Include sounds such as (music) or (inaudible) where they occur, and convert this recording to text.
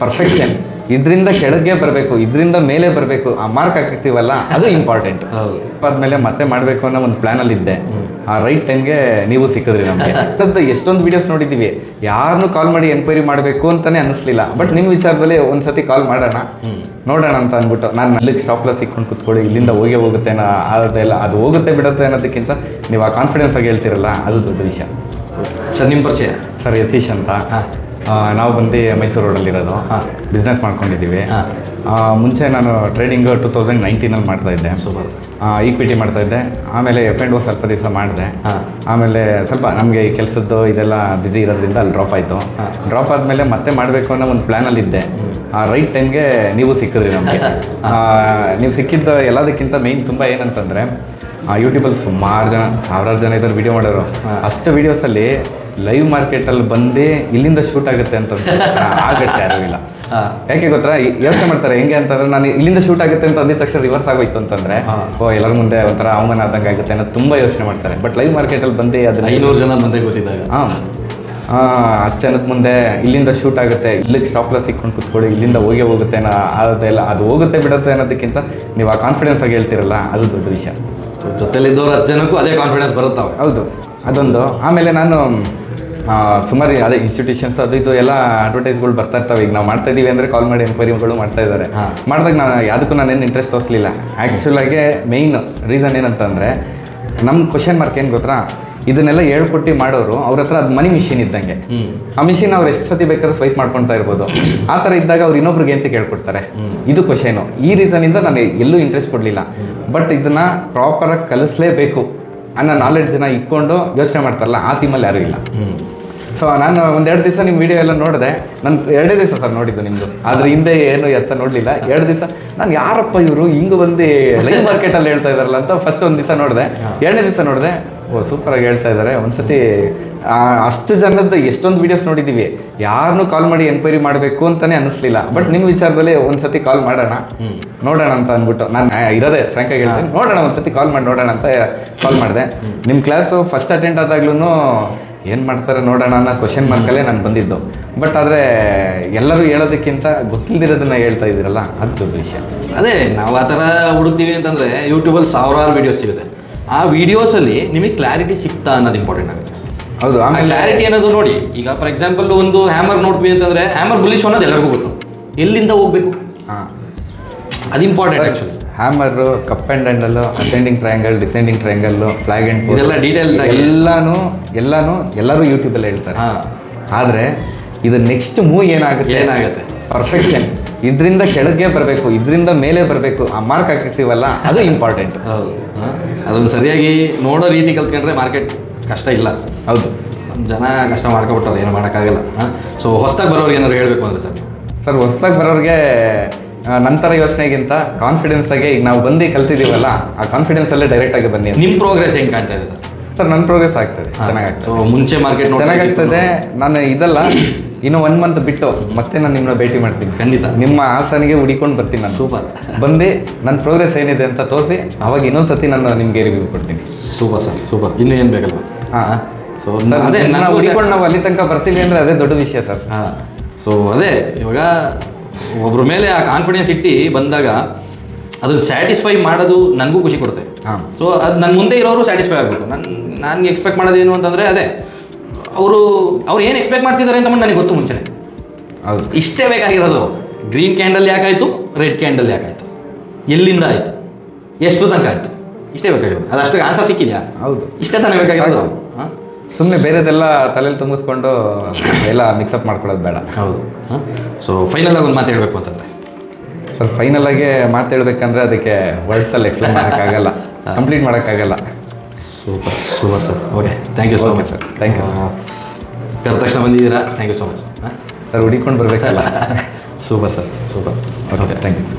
Perfection ಇದರಿಂದ ಕೆಳಗೆ ಬರಬೇಕು ಇದರಿಂದ ಮೇಲೆ ಬರಬೇಕು ಆ ಮಾರ್ಕ್ ಹಾಕಿರ್ತೀವಲ್ಲ ಅದು ಇಂಪಾರ್ಟೆಂಟ್ ಆದ್ಮೇಲೆ ಮತ್ತೆ ಮಾಡಬೇಕು ಅನ್ನೋ ಒಂದು ಪ್ಲಾನ್ ಅಲ್ಲಿ ಇದ್ದೆ. ಆ ರೈಟ್ ಟೈಮ್ಗೆ ನೀವು ಸಿಕ್ಕಿದ್ರಿ ನಮಗೆ. (laughs) ಎಷ್ಟೊಂದು ವಿಡಿಯೋಸ್ ನೋಡಿದೀವಿ ಯಾರನ್ನು ಕಾಲ್ ಮಾಡಿ ಎನ್ಕ್ವೈರಿ ಮಾಡಬೇಕು ಅಂತಾನೆ ಅನಿಸ್ಲಿಲ್ಲ ಬಟ್ ನಿಮ್ಮ ವಿಚಾರದಲ್ಲಿ ಒಂದ್ಸತಿ ಕಾಲ್ ಮಾಡೋಣ. ನೋಡೋಣ ಅಂತ ಅಂದ್ಬಿಟ್ಟು ನಾನು ಅಲ್ಲಿಗೆ ಸ್ಟಾಪ್ ಲಾಸ್ ಇಕ್ಕೊಂಡು ಕುತ್ಕೊಳ್ಳಿ ಇಲ್ಲಿಂದ ಹೋಗೇ ಹೋಗುತ್ತೆ ಆಗುತ್ತೆ ಇಲ್ಲ ಅದು ಹೋಗುತ್ತೆ ಬಿಡುತ್ತೆ ಅನ್ನೋದಕ್ಕಿಂತ ನೀವು ಆ ಕಾನ್ಫಿಡೆನ್ಸ್ ಆಗಿ ಹೇಳ್ತಿರಲ್ಲ ಅದು ದೊಡ್ಡ ವಿಷಯ. ಸರ್ ನಿಮ್ಮ ಪರಿಚಯ? ಸರ್ ಯತೀಶ್ ಅಂತ. ನಾವು ಬಂದು ಮೈಸೂರು ರೋಡಲ್ಲಿರೋದು. ಬಿಸ್ನೆಸ್ ಮಾಡ್ಕೊಂಡಿದ್ದೀವಿ. ಮುಂಚೆ ನಾನು ಟ್ರೇಡಿಂಗ್ ಟೂ ತೌಸಂಡ್ ನೈನ್ಟೀನಲ್ಲಿ ಮಾಡ್ತಾ ಇದ್ದೆ ಸೂಪರ್ ಈಕ್ವಿಟಿ ಮಾಡ್ತಾ ಇದ್ದೆ ಆಮೇಲೆ ಎಫ್ ಎಂಡ್ ಓ ಸ್ವಲ್ಪ ದಿವಸ ಮಾಡಿದೆ. ಆಮೇಲೆ ಸ್ವಲ್ಪ ನಮಗೆ ಈ ಕೆಲಸದ್ದು ಇದೆಲ್ಲ ಬ್ಯುಸಿ ಇರೋದ್ರಿಂದ ಅಲ್ಲಿ ಡ್ರಾಪ್ ಆಯಿತು. ಡ್ರಾಪ್ ಆದಮೇಲೆ ಮತ್ತೆ ಮಾಡಬೇಕು ಅನ್ನೋ ಒಂದು ಪ್ಲ್ಯಾನಲ್ಲಿ ಇದ್ದೆ ಹ್ಮ್. ಆ ರೈಟ್ ಟೈಮ್ಗೆ ನೀವು ಸಿಕ್ಕಿದ್ರಿ ನಮಗೆ. (laughs) ನೀವು ಸಿಕ್ಕಿದ್ದು ಎಲ್ಲದಕ್ಕಿಂತ ಮೇಯ್ನ್ ತುಂಬ ಏನಂತಂದರೆ ಯೂಟ್ಯೂಬಲ್ಲಿ ಸುಮಾರು ಜನ ಸಾವಿರಾರು ಜನ ಇದ್ದಾರೆ ವಿಡಿಯೋ ಮಾಡೋರು. ಅಷ್ಟು ವೀಡಿಯೋಸಲ್ಲಿ ಲೈವ್ ಮಾರ್ಕೆಟಲ್ಲಿ ಬಂದೇ ಇಲ್ಲಿಂದ ಶೂಟ್ ಆಗುತ್ತೆ ಅಂತ ಆಗತ್ತೆ ಯಾರೂ ಇಲ್ಲ. ಯಾಕೆ ಗೊತ್ತಾ? ಯೋಚನೆ ಮಾಡ್ತಾರೆ ಹೆಂಗೆ ಅಂತಂದ್ರೆ ನಾನು ಇಲ್ಲಿಂದ ಶೂಟ್ ಆಗುತ್ತೆ ಅಂತ ಅಂದಿದ ತಕ್ಷಣ ರಿವರ್ಸ್ ಆಗೋಯ್ತು ಅಂತಂದ್ರೆ. ಓ ಎಲ್ಲರ ಮುಂದೆ ಒಂಥರ ಅವಮಾನ ಆದಂಗೆ ಆಗುತ್ತೆ ಅನ್ನೋದು ತುಂಬ ಯೋಚನೆ ಮಾಡ್ತಾರೆ. ಬಟ್ ಲೈವ್ ಮಾರ್ಕೆಟಲ್ಲಿ ಬಂದೇ ಅದನ್ನ ಐನೂರು ಜನ ಮುಂದೆ ಗೊತ್ತಿದ್ದಾಗ. ಹಾಂ. ಅಷ್ಟು ಜನದ ಮುಂದೆ ಇಲ್ಲಿಂದ ಶೂಟ್ ಆಗುತ್ತೆ ಇಲ್ಲಿಗೆ ಸ್ಟಾಪ್ ಲಾಸ್ ಕೂತ್ಕೊಳ್ಳಿ ಕುತ್ಕೊಳ್ಳಿ ಇಲ್ಲಿಂದ ಹೋಗೇ ಹೋಗುತ್ತೆ ಅನ್ನೋ ಅದೆಲ್ಲ ಅದು ಹೋಗುತ್ತೆ ಬಿಡುತ್ತೆ ಅನ್ನೋದಕ್ಕಿಂತ ನೀವು ಆ ಕಾನ್ಫಿಡೆನ್ಸ್ ಆಗಿ ಹೇಳ್ತಿರಲ್ಲ ಅದು ದೊಡ್ಡ ವಿಷಯ. ಜೊತೆಲಿದ್ದವ್ರು ಹತ್ತು ಜನಕ್ಕೂ ಅದೇ ಕಾನ್ಫಿಡೆನ್ಸ್ ಬರುತ್ತಾವೆ. ಹೌದು. ಅದೊಂದು. ಆಮೇಲೆ ನಾನು ಸುಮಾರು ಅದೇ ಇನ್ಸ್ಟಿಟ್ಯೂಷನ್ಸ್ ಅದು ಇದು ಎಲ್ಲ ಅಡ್ವರ್ಟೈಸ್ಗಳು ಬರ್ತಾ ಇರ್ತಾವೆ. ಈಗ ನಾವು ಮಾಡ್ತಾ ಇದ್ದೀವಿ ಅಂದರೆ ಕಾಲ್ ಮಾಡಿ ಎನ್ಕ್ವೈರಿಗಳು ಮಾಡ್ತಾ ಇದ್ದಾರೆ. ಮಾಡಿದಾಗ ನಾನು ಯಾವುದಕ್ಕೂ ನಾನೇನು ಇಂಟ್ರೆಸ್ಟ್ ತೋರಿಸಲಿಲ್ಲ. ಆ್ಯಕ್ಚುಲಾಗೆ ಮೇಯ್ನ್ ರೀಸನ್ ಏನಂತಂದರೆ ನಮ್ಮ ಕ್ವಶನ್ ಮಾರ್ಕ್ ಏನು ಗೊತ್ತಾ? ಇದನ್ನೆಲ್ಲ ಹೇಳ್ಕೊಟ್ಟು ಮಾಡೋರು ಅವ್ರ ಹತ್ರ ಅದು ಮನಿ ಮಿಷಿನ್ ಇದ್ದಂಗೆ. ಆ ಮಿಷಿನ್ ಅವ್ರು ಎಷ್ಟು ಸತಿ ಬೇಕಾದ್ರೆ ಸ್ವೈಪ್ ಮಾಡ್ಕೊಳ್ತಾ ಇರ್ಬೋದು. ಆ ಥರ ಇದ್ದಾಗ ಅವ್ರು ಇನ್ನೊಬ್ರಿಗೆ ಅಂತ ಕೇಳ್ಕೊಡ್ತಾರೆ. ಇದು ಕ್ವಶನು ಈ ರೀಸನಿಂದ ನಾನು ಎಲ್ಲೂ ಇಂಟ್ರೆಸ್ಟ್ ಕೊಡಲಿಲ್ಲ. ಬಟ್ ಇದನ್ನ ಪ್ರಾಪರ್ ಆಗಿ ಕಲಿಸ್ಲೇಬೇಕು ಅನ್ನೋ ನಾಲೆಡ್ಜ್ ಜನ ಇಟ್ಕೊಂಡು ಯೋಚನೆ ಮಾಡ್ತಾರಲ್ಲ ಆ ಥೀಮಲ್ಲಿ ಯಾರೂ ಇಲ್ಲ. ಸೊ ನಾನು ಒಂದೆರಡು ದಿವಸ ನಿಮ್ಮ ವಿಡಿಯೋ ಎಲ್ಲ ನೋಡಿದೆ. ನಾನು ಎರಡೇ ದಿವಸ ಸರ್ ನೋಡಿದ್ದು ನಿಮ್ಮದು ಅದ್ರ ಹಿಂದೆ ಏನು ಎತ್ತ ನೋಡಲಿಲ್ಲ. ಎರಡು ದಿವಸ ನಾನು ಯಾರಪ್ಪ ಇವರು? ಹಿಂಗೆ ಬಂದು ಲೈವ್ ಮಾರ್ಕೆಟಲ್ಲಿ ಹೇಳ್ತಾ ಇದಾರಲ್ಲ ಅಂತ ಫಸ್ಟ್ ಒಂದು ದಿವಸ ನೋಡಿದೆ. ಎರಡನೇ ದಿವಸ ನೋಡಿದೆ. ಓ ಸೂಪರಾಗಿ ಹೇಳ್ತಾ ಇದ್ದಾರೆ. ಒಂದ್ಸತಿ ಅಷ್ಟು ಜನದ ಎಷ್ಟೊಂದು ವಿಡಿಯೋಸ್ ನೋಡಿದ್ದೀವಿ. ಯಾರನ್ನೂ ಕಾಲ್ ಮಾಡಿ ಎನ್ಕ್ವೈರಿ ಮಾಡಬೇಕು ಅಂತಾನೆ ಅನಿಸ್ಲಿಲ್ಲ ಬಟ್ ನಿಮ್ಮ ವಿಚಾರದಲ್ಲಿ ಒಂದ್ಸತಿ ಕಾಲ್ ಮಾಡೋಣ. ನೋಡೋಣ ಅಂತ ಅಂದ್ಬಿಟ್ಟು. ನಾನು ಇರೋದೇ ಫ್ರಾಂಕ್ ಆಗಿ ಹೇಳ್ತೀನಿ. ನೋಡೋಣ ಒಂದ್ಸತಿ ಕಾಲ್ ಮಾಡಿ ನೋಡೋಣ ಅಂತ ಕಾಲ್ ಮಾಡಿದೆ. ನಿಮ್ಮ ಕ್ಲಾಸು ಫಸ್ಟ್ ಅಟೆಂಡ್ ಆದಾಗ್ಲೂ ಏನು ಮಾಡ್ತಾರೆ ನೋಡೋಣ ಅನ್ನೋ ಕ್ವಶನ್ ಮಾರ್ಕಲ್ಲೇ ನಾನು ಬಂದಿದ್ದು. ಬಟ್ ಆದರೆ ಎಲ್ಲರೂ ಹೇಳೋದಕ್ಕಿಂತ ಗೊತ್ತಿಲ್ದಿರೋದನ್ನ ಹೇಳ್ತಾ ಇದ್ದೀರಲ್ಲ ಅದು ದೊಡ್ಡ ವಿಷಯ. ಅದೇ ನಾವು ಆ ಥರ ಹುಡುಕ್ತೀವಿ ಅಂತಂದರೆ ಯೂಟ್ಯೂಬಲ್ಲಿ ಸಾವಿರಾರು ವಿಡಿಯೋಸ್ ಸಿಗುತ್ತೆ. ಆ ವಿಡಿಯೋಸಲ್ಲಿ ನಿಮಗೆ ಕ್ಲಾರಿಟಿ ಸಿಗ್ತಾ ಅನ್ನೋದು ಇಂಪಾರ್ಟೆಂಟ್ ಆಗುತ್ತೆ. ಹೌದು ಆ ಆಮೇಲೆ ಕ್ಲಾರಿಟಿ ಅನ್ನೋದು ನೋಡಿ ಈಗ ಫಾರ್ ಎಕ್ಸಾಂಪಲ್ ಒಂದು ಹ್ಯಾಮರ್ ನೋಡ್ತೀವಿ ಅಂತಂದ್ರೆ ಹ್ಯಾಮರ್ ಬುಲಿಶ್ ಅನ್ನೋದು ಎಲ್ಲರಿಗೂ ಗೊತ್ತು. ಎಲ್ಲಿಂದ ಹೋಗ್ಬೇಕು? ಹಾಂ. ಅದು important actually hammer cup and handle ascending triangle descending triangle flag and ಇದೆಲ್ಲ ಡೀಟೇಲ್ ಎಲ್ಲಾನು ಎಲ್ಲಾನು ಎಲ್ಲರೂ ಯೂಟ್ಯೂಬಲ್ಲಿ ಹೇಳ್ತಾರೆ. ಆದ್ರೆ ಇದು ನೆಕ್ಸ್ಟ್ ಮೂವ್ ಏನಾಗುತ್ತೆ? ಏನಾಗುತ್ತೆ? ಪರ್ಫೆಕ್ಷನ್ ಇದರಿಂದ ಕೆಳಗೆ ಬರಬೇಕು ಇದರಿಂದ ಮೇಲೆ ಬರಬೇಕು ಆ ಮಾರ್ಕ್ ಹಾಕಿರ್ತೀವಲ್ಲ ಅದು ಇಂಪಾರ್ಟೆಂಟ್ ಹೌದು. ಅದನ್ನು ಸರಿಯಾಗಿ ನೋಡೋ ರೀತಿ ಕಲ್ತ್ಕೊಂಡ್ರೆ ಮಾರ್ಕೆಟ್ ಕಷ್ಟ ಇಲ್ಲ. ಹೌದು. ಜನ ಕಷ್ಟ ಮಾಡ್ಕೊಬಿಟ್ಟಾರೆ ಏನು ಮಾಡೋಕ್ಕಾಗಲ್ಲ. ಸೊ ಹೊಸ್ದಾಗಿ ಬರೋರಿಗೆ ಏನಾದ್ರು ಹೇಳಬೇಕು ಅಂದರೆ ಸರ್? ಸರ್ ಹೊಸ್ದಾಗಿ ಬರೋರಿಗೆ ನಂತರ ಯೋಚನೆಗಿಂತ ಕಾನ್ಫಿಡೆನ್ಸ್ ಆಗಿ ಈಗ ನಾವು ಬಂದು ಕಲ್ತಿದ್ದೀವಲ್ಲ ಆ ಕಾನ್ಫಿಡೆನ್ಸ್ ಅಲ್ಲೇ ಡೈರೆಕ್ಟ್ ಆಗಿ ಬನ್ನಿ ನಿಮ್ಮ ಪ್ರೋಗ್ರೆಸ್ ಹೆಂಗೆ ಕಾಣ್ತಾ ಇದೆ ಸರ್? ಸರ್ ನನ್ನ ಪ್ರೋಗ್ರೆಸ್ ಆಗ್ತದೆ ಚೆನ್ನಾಗಿ ಸೊ ಮುಂಚೆ ಮಾರ್ಕೆಟ್ ಚೆನ್ನಾಗಾಗ್ತದೆ ನಾನು ಇದಲ್ಲ ಇನ್ನು ಒನ್ ಮಂತ್ ಬಿಟ್ಟು ಮತ್ತೆ ನಾನು ನಿಮ್ಮನ್ನ ಭೇಟಿ ಮಾಡ್ತೀನಿ. ಖಂಡಿತ. ನಿಮ್ಮ ಆಸನಿಗೆ ಹುಡಿಕೊಂಡು ಬರ್ತೀನಿ ನಾನು. ಸೂಪರ್. ಬಂದು ನನ್ನ ಪ್ರೋಗ್ರೆಸ್ ಏನಿದೆ ಅಂತ ತೋರಿಸಿ ಅವಾಗ ಇನ್ನೊಂದು ಸತಿ ನಾನು ನಿಮ್ಗೆ ರಿವ್ಯೂ ಕೊಡ್ತೀನಿ. Super sir super. ಇನ್ನೂ ಏನು ಬೇಕಲ್ಲ? ಹಾಂ. ಸೊ ಅದೇ ನಾನು ನಾವು ಹುಡಿಕೊಂಡು ನಾವು ಅಲ್ಲಿ ತನಕ ಬರ್ತೀವಿ ಅಂದ್ರೆ ಅದೇ ದೊಡ್ಡ ವಿಷಯ ಸರ್. ಹಾಂ. ಸೊ ಅದೇ ಇವಾಗ ಒಬ್ಬರ ಮೇಲೆ ಆ ಕಾನ್ಫಿಡೆನ್ಸ್ ಇಟ್ಟು ಬಂದಾಗ ಅದು ಸ್ಯಾಟಿಸ್ಫೈ ಮಾಡೋದು ನನಗೂ ಖುಷಿ ಕೊಡುತ್ತೆ. ಹಾಂ. ಸೊ ಅದು ನನ್ನ ಮುಂದೆ ಇರೋರು ಸ್ಯಾಟಿಸ್ಫೈ ಆಗಬೇಕು. ನನ್ನ ನಾನು ಎಕ್ಸ್ಪೆಕ್ಟ್ ಮಾಡೋದೇನು ಅಂತಂದರೆ ಅದೇ ಅವರು ಅವ್ರು ಏನು ಎಕ್ಸ್ಪೆಕ್ಟ್ ಮಾಡ್ತಿದ್ದಾರೆ ಅಂತ ನನಗೆ ಗೊತ್ತು ಮುಂಚೆನೆ ಹೌದು. ಇಷ್ಟೇ ಬೇಕಾಗಿರೋದು ಗ್ರೀನ್ ಕ್ಯಾಂಡಲ್ ಯಾಕಾಯಿತು ರೆಡ್ ಕ್ಯಾಂಡಲ್ ಯಾಕಾಯಿತು ಎಲ್ಲಿಂದ ಆಯಿತು? ಎಷ್ಟು ತನಕ ಆಯಿತು? ಇಷ್ಟೇ ಬೇಕಾಗಿರೋದು. ಅಷ್ಟು ಆನ್ಸರ್ ಸಿಕ್ಕಿದೆಯಾ? ಹೌದು. ಇಷ್ಟೇ ತಾನೇ ಬೇಕಾಗಿರೋದು? ಹಾಂ? ಸುಮ್ಮನೆ ಬೇರೆದೆಲ್ಲ ತಲೆಯಲ್ಲಿ ತುಂಬಿಸ್ಕೊಂಡು ಎಲ್ಲ ಮಿಕ್ಸಪ್ ಮಾಡ್ಕೊಳ್ಳೋದು ಬೇಡ. ಹೌದು. ಸೊ ಫೈನಲ್ ಆಗಿ ಒಂದು ಮಾತು ಹೇಳಬೇಕು ಅಂತಂದರೆ. ಸರ್ ಫೈನಲ್ ಆಗಿ ಮಾತು ಹೇಳ್ಬೇಕಂದ್ರೆ ಅದಕ್ಕೆ ವರ್ಡ್ಸಲ್ಲಿ ಎಕ್ಸ್ಪ್ಲೇನ್ ಮಾಡೋಕ್ಕಾಗಲ್ಲ. ಕಂಪ್ಲೀಟ್ (laughs) ಮಾಡೋಕ್ಕಾಗಲ್ಲ. Super super sir okay thank you so much sir thank you ಕರೆದ ತಕ್ಷಣ ಬಂದಿದ್ದೀರಾ? Thank you so much sir ಹುಡಿಕೊಂಡು ಬರಬೇಕಲ್ಲ? Super sir super okay thank you